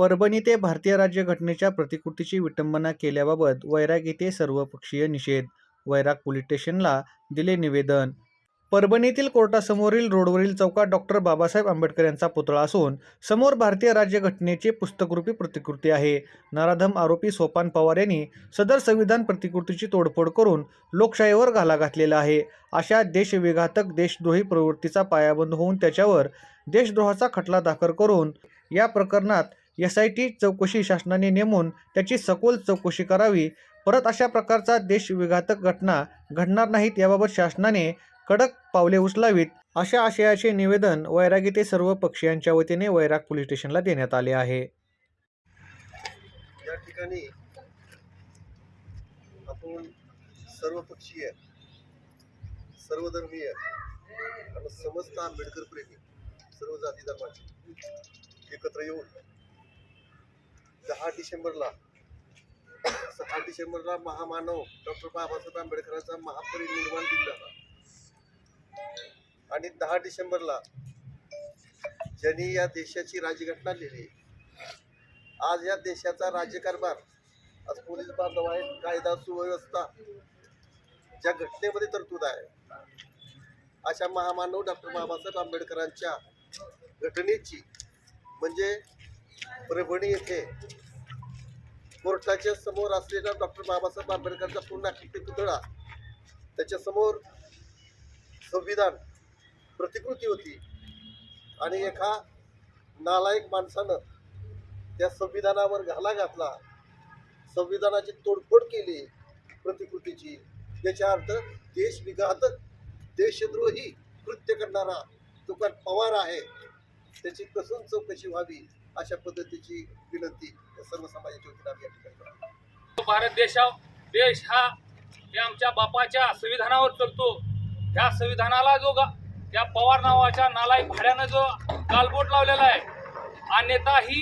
परभणी ते भारतीय राज्यघटनेच्या प्रतिकृतीची विटंबना केल्याबाबत वैराग येथे सर्वपक्षीय निषेध वैराग पोलीस स्टेशनला दिले निवेदन. परभणीतील कोर्टासमोरील रोडवरील चौकात डॉक्टर बाबासाहेब आंबेडकर यांचा पुतळा असून समोर भारतीय राज्यघटनेची पुस्तकरूपी प्रतिकृती आहे. नराधम आरोपी सोपान पवार यांनी सदर संविधान प्रतिकृतीची तोडफोड करून लोकशाहीवर घाला घातलेला आहे. अशा देशविघातक देशद्रोही प्रवृत्तीचा पायाबंद होऊन त्याच्यावर देशद्रोहाचा खटला दाखल करून या प्रकरणात एस आय टी चौकशी शासनाने नेमून त्याची सखोल चौकशी करावी. परत अशा प्रकारचा देशविघातक घटना घडणार नाहीत याबाबत शासनाने कडक पावले उचलावीत अशा आशयाचे निवेदन वैरागी सर्व पक्षीयांच्या वतीने वैराग पोलीस स्टेशनला देण्यात आले आहे. या ठिकाणी आपण सर्वपक्षीय सर्वधर्मीय आणि समस्त आंबेडकर प्रेमी सर्व जाती धर्माचे एकत्र येऊन दहा डिसेंबरला सहा डिसेंबरला महामानव डॉक्टर बाबासाहेब आंबेडकरांचा महापरिनिर्वाण दिन झाला. आणि दहा डिसेंबरला ज्यांनी या देशाची राज्यघटना लिहिली आज या देशाचा राज्यकारभार आज पोलीस बांधव आहेत कायदा सुव्यवस्था ज्या घटनेमध्ये तरतूद आहे अशा महामानव डॉक्टर बाबासाहेब आंबेडकरांच्या घटनेची म्हणजे परभणी येथे कोर्टाच्या समोर असलेला डॉक्टर बाबासाहेब आंबेडकरांचा पूर्णाकृती पुतळा त्याच्यासमोर संविधान प्रतिकृती होती आणि एका नालायक माणसानं त्या संविधानावर घाला घातला. संविधानाची तोडफोड केली प्रतिकृतीची. याचा अर्थ देशविघातक देशद्रोही कृत्य करणारा तुकान पवार आहे. त्याची कसून चौकशी व्हावी? अशा पद्धतीची विनंती सर्व समाजाच्या वतीने आम्ही या ठिकाणी भारत देशा देश हा हे आमच्या बापाच्या संविधानावर चलतो. ह्या संविधानाला जो त्या पवार नावाच्या नालायक भाड्यानं जो गालबोट लावलेला आहे अन्यथा ही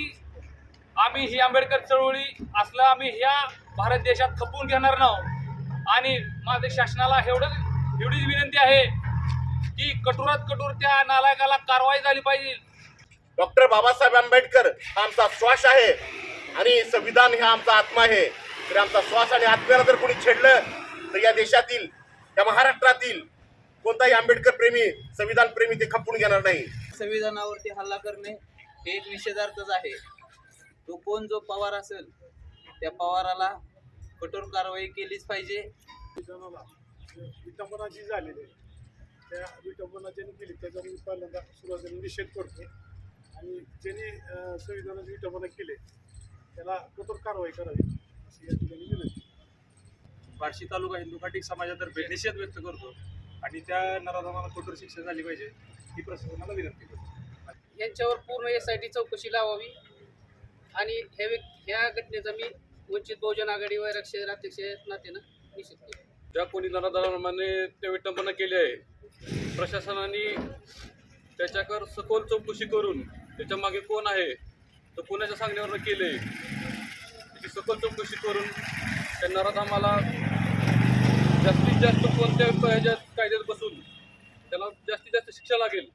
आम्ही ही आंबेडकर चळवळी असलं आम्ही ह्या भारत देशात खपवून घेणार नाहो. आणि माझ्या शासनाला एवढं एवढीच विनंती आहे की कठोरात कठोर त्या नालायकाला कारवाई झाली पाहिजे. डॉक्टर बाबासाहेब आंबेडकर हा आमचा श्वास आहे आणि संविधान हा आमचा आत्मा आहे. तर आमचा श्वास आणि आत्म्याला जर कोणी छेडलं तर या देशातील या महाराष्ट्रातील कोणताही आंबेडकर प्रेमी संविधान प्रेमी ते खपून घेणार नाही. संविधानावरती हल्ला करणे हे एक निषेधार्थच आहे. तो कोण जो पवार असेल त्या पवाराला कठोर कारवाई केलीच पाहिजे. विटंबना जी झालेली आहे त्या विटंबना ज्यांनी केली त्याचा मी पहिल्यांदा सुरुवातीला निषेध करतो आणि ज्यांनी संविधानाची विटंबना केली त्याला कठोर कारवाई करावी अशी या ठिकाणी विनंती बार्शी तालुका हिंदू घाटिक समाजातर्फे निषेध व्यक्त करतो आणि त्या नराधमाला कठोर शिक्षा झाली पाहिजे ही प्रशासनाला विनंती करतो. यांच्यावर पूर्ण एस आय टी चौकशी लावावी आणि ह्या व्यक् ह्या घटनेचा मी वंचित बहुजन आघाडी वैराग शहर अध्यक्ष या नात्यानं निषेध केला. ज्या कोणी नराधमाने ते विटंबना केली आहे प्रशासनाने त्याच्याकर सखोल चौकशी करून त्याच्यामागे कोण आहे? तर कोणाच्या सांगण्यावर केले त्याची सखोल चौकशी करून त्या आम्हाला जास्तीत जास्त कोणत्या ह्याच्यात कायद्यात बसून त्याला जास्तीत जास्त शिक्षा लागेल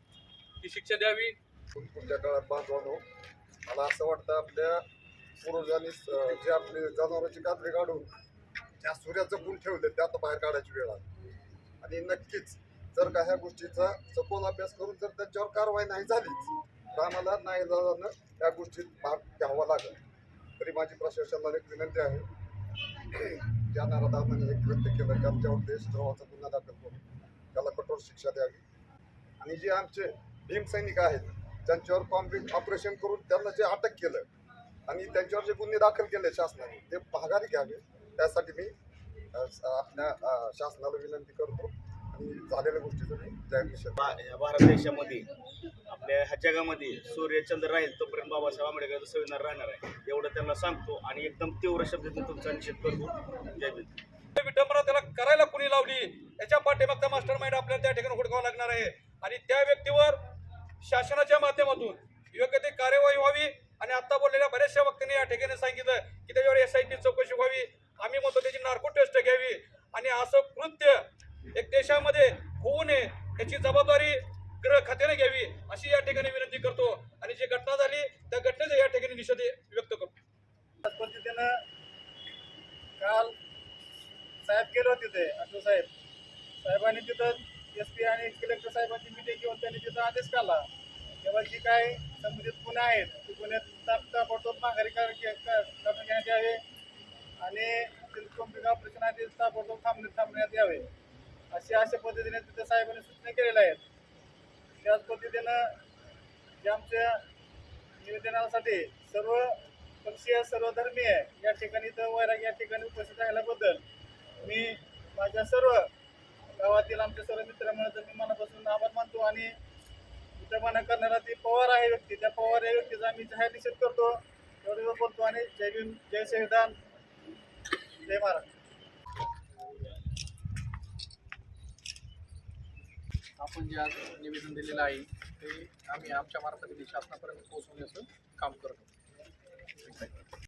ती शिक्षा द्यावी. पुढच्या काळात बांधवानो मला असं वाटतं आपल्या पूर्वजांनी जे आपले जनावरांची कात्री काढून त्या सूर्याचं गुण ठेवले ते आता बाहेर काढायची वेळ आली. आणि नक्कीच जर का ह्या गोष्टीचा सखोल अभ्यास करून जर त्यांच्यावर कारवाई नाही झालीच कामाला नाही झाल्यानं त्या गोष्टीत भाग घ्यावा लागेल. तरी माझी प्रशासनाला एक विनंती आहे. ज्या नारादामाने एक व्यक्त केलं त्यांच्यावर देशद्रोहाचा गुन्हा दाखल करून त्याला कठोर शिक्षा द्यावी. आणि जे आमचे भीमसैनिक आहेत त्यांच्यावर कॉम्बिंग ऑपरेशन करून त्यांना जे अटक केलं आणि त्यांच्यावर जे गुन्हे दाखल केले शासनाने ते माघारी घ्यावे. त्यासाठी मी आपल्या शासनाला विनंती करतो. आणि झालेल्या गोष्टीचं मी जाहीर भारत देशामध्ये आपल्या ह्या जगामध्ये सूर्यचंद्र राहील तोपर्यंत बाबासाहेब आंबेडकरचं संविधान राहणार आहे. एवढं त्यांना सांगतो आणि एकदम तीव्र शब्दातून तुमचा निषेध करतो. जय भीम. विटंबना त्याला करायला कुणी लावली? याच्या पाठीमागचा मास्टर माइंड आपल्याला त्या ठिकाणी हुडकावा लागणार आहे. आणि त्या व्यक्तीवर शासनाच्या माध्यमातून योग्य ते कार्यवाही व्हावी. आणि आता बोललेल्या बऱ्याचशा वक्त्यांनी या ठिकाणी सांगितलं की त्याच्यावर एस आय टी चौकशी व्हावी. आम्ही म्हणतो त्याची नार्को टेस्ट घ्यावी. आणि असं कृत्य एक देशामध्ये होऊ नये याची जबाबदारी गृह खात्याने घ्यावी. अशी या ठिकाणी विनंती करतो आणि जी घटना झाली त्या घटनेचा या ठिकाणी निषेध व्यक्त करतो. पद्धतीनं काल साहेब केलं होते ते साहेब. साहेबांनी तिथं एस पी आणि कलेक्टर साहेबांची मीटिंग घेऊन त्यांनी तिथं आदेश काढला. तेव्हा जी काय संबंधित गुन्हे आहेत ते गुन्हे ताबडतोब माघारी करून घेण्यात यावे आणि कंपनी ऑपरेशन आधी ताबडतोब थांबण्यात थांबण्यात यावे. अशी अशा पद्धतीने तिथं साहेबांनी सूचना केलेल्या आहेत. त्याच पद्धतीनं जे आमच्या निवेदनासाठी सर्व पक्षीय सर्व धर्मीय या ठिकाणी तर वैराग या ठिकाणी उपस्थित राहिल्याबद्दल मी माझ्या सर्व गावातील आमच्या सर्व मित्रमंडळाचं मी मनापासून आभार मानतो आणि विद्यमान करणारा ती पवार आहे व्यक्ती त्या पवार या व्यक्तीचा आम्ही जाहीर निषेध करतो. एवढं बोलतो आणि जय भीम जय संविधान जय महाराज आपण जे आज निवेदन दिलेलं आहे ते आम्ही आमच्या मार्फत शासनापर्यंत पोहोचवण्याचं काम करतो